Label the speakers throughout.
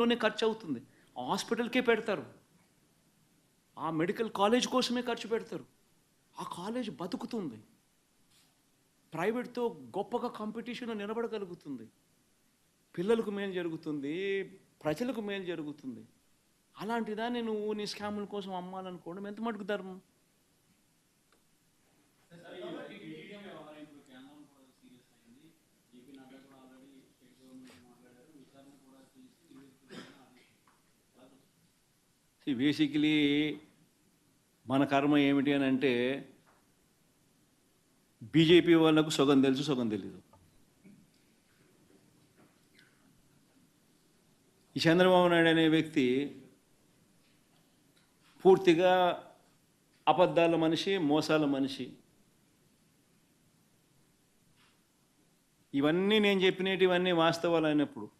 Speaker 1: లోనే ఖర్చు అవుతుంది హాస్పిటల్కే పెడతారు. ఆ మెడికల్ కాలేజ్ కోసమే ఖర్చు పెడతారు. ఆ కాలేజ్ బతుకుతుంది. ప్రైవేట్తో గొప్పగా కాంపిటీషన్ నిలబడగలుగుతుంది. పిల్లలకు మేలు జరుగుతుంది. ప్రజలకు మేలు జరుగుతుంది. అలాంటి దాన్ని నువ్వు నీ స్కాముల కోసం అమ్మాలనుకోవడం ఎంత మటుకు ధర్మం? బేసికలీ మన కర్మ ఏమిటి అని అంటే బీజేపీ వాళ్ళకు సగం తెలుసు సగం తెలీదు. ఈ చంద్రబాబు నాయుడు అనే వ్యక్తి పూర్తిగా అబద్ధాల మనిషి మోసాల మనిషి. ఇవన్నీ నేను చెప్పినవి ఇవన్నీ వాస్తవాలు అయినప్పుడు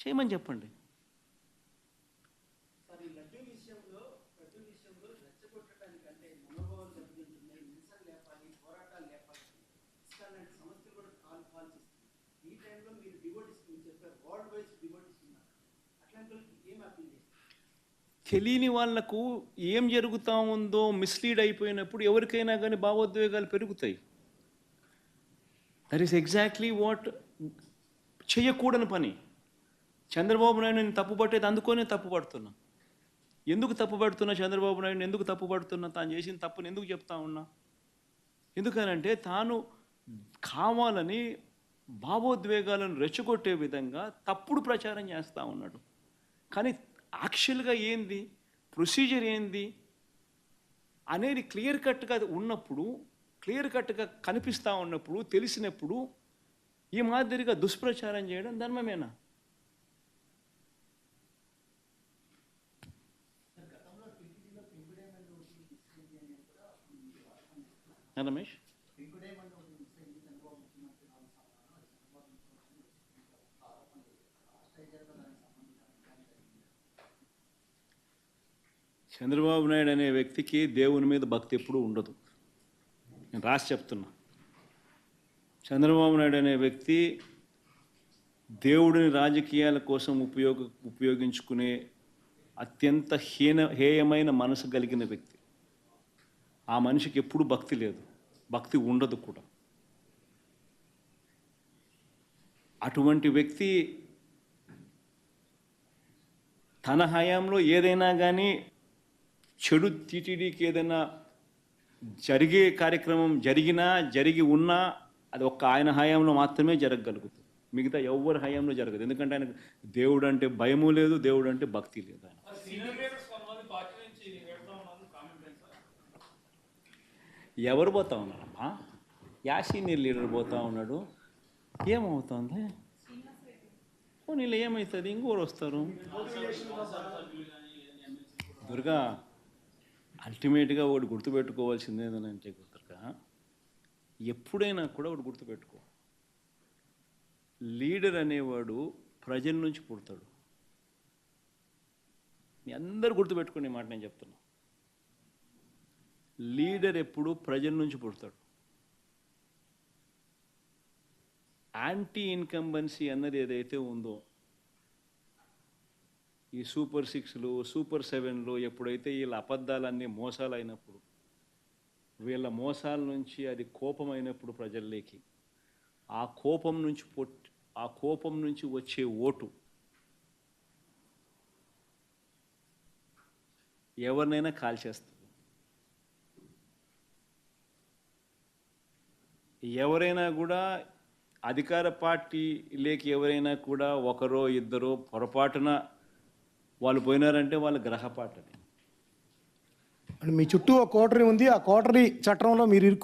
Speaker 1: చేయమని చెప్పండి.
Speaker 2: తెలియని వాళ్ళకు ఏం
Speaker 1: జరుగుతా ఉందో మిస్లీడ్ అయిపోయినప్పుడు ఎవరికైనా కానీ భావోద్వేగాలు పెరుగుతాయి. దట్ ఈస్ ఎగ్జాక్ట్లీ వాట్ చేయకూడని పని. చంద్రబాబు నాయుడు నేను తప్పు పట్టేది అందుకోనే తప్పు పడుతున్నా ఎందుకు తప్పు పడుతున్నా చంద్రబాబు నాయుడు? ఎందుకు తప్పు పడుతున్నా తాను చేసిన తప్పుని ఎందుకు చెప్తా ఉన్నా? ఎందుకనంటే తాను కావాలని భావోద్వేగాలను రెచ్చగొట్టే విధంగా తప్పుడు ప్రచారం చేస్తూ ఉన్నాడు. కానీ యాక్చువల్గా ఏంది? ప్రొసీజర్ ఏంది? అనేది క్లియర్ కట్గా ఉన్నప్పుడు క్లియర్ కట్గా కనిపిస్తూ ఉన్నప్పుడు తెలిసినప్పుడు ఈ మాదిరిగా దుష్ప్రచారం చేయడం ధర్మమేనా? రమేష్ చంద్రబాబు నాయుడు అనే వ్యక్తికి దేవుని మీద భక్తి ఎప్పుడూ ఉండదు. నేను రాసి చెప్తున్నా. చంద్రబాబు నాయుడు అనే వ్యక్తి దేవుడిని రాజకీయాల కోసం ఉపయోగ ఉపయోగించుకునే అత్యంత హీన హేయమైన మనసు కలిగిన వ్యక్తి. ఆ మనిషికి ఎప్పుడు భక్తి లేదు. భక్తి ఉండదు కూడా. అటువంటి వ్యక్తి తన హయాంలో ఏదైనా కానీ చెడు టీటీడీకి ఏదైనా జరిగే కార్యక్రమం జరిగినా జరిగి ఉన్నా అది ఒక్క ఆయన హయాంలో మాత్రమే జరగగలుగుతుంది. మిగతా ఎవరి హయాంలో జరగదు. ఎందుకంటే ఆయనకు దేవుడు అంటే భయము లేదు దేవుడు అంటే భక్తి లేదు ఆయన ఎవరు పోతా ఉన్నారమ్మా? యా సీనియర్ లీడర్ పోతా ఉన్నాడు. ఏమవుతుంది? నీళ్ళు ఏమవుతుంది ఇంకోరు వస్తారు. దుర్గా అల్టిమేట్గా ఒకటి గుర్తుపెట్టుకోవాల్సింది ఏంటంటే దుర్గా. ఎప్పుడైనా కూడా ఒకటి గుర్తుపెట్టుకో. లీడర్ అనేవాడు ప్రజల నుంచి పుడతాడు. మీ అందరు గుర్తుపెట్టుకునే మాట నేను చెప్తున్నా. లీడర్ ఎప్పుడు ప్రజల నుంచి పుడతాడు. యాంటీ ఇన్కంబెన్సీ అన్నది ఏదైతే ఉందో ఈ సూపర్ సిక్స్లు సూపర్ సెవెన్లు ఎప్పుడైతే వీళ్ళ అబద్ధాలన్నీ మోసాలైనప్పుడు వీళ్ళ మోసాల నుంచి అది కోపం అయినప్పుడు ప్రజల్లోకి ఆ కోపం నుంచి పొట్ ఆ కోపం నుంచి వచ్చే ఓటు ఎవరినైనా కాల్చేస్తుంది. ఎవరైనా కూడా అధికార పార్టీ లేక ఎవరైనా కూడా ఒకరో ఇద్దరో పొరపాటున వాళ్ళు పోయినారంటే వాళ్ళ గ్రహపాటని
Speaker 3: మీ చుట్టూ ఒక కోటరీ ఉంది. ఆ కోటరీ చట్టంలో మీరు ఇరుక్కు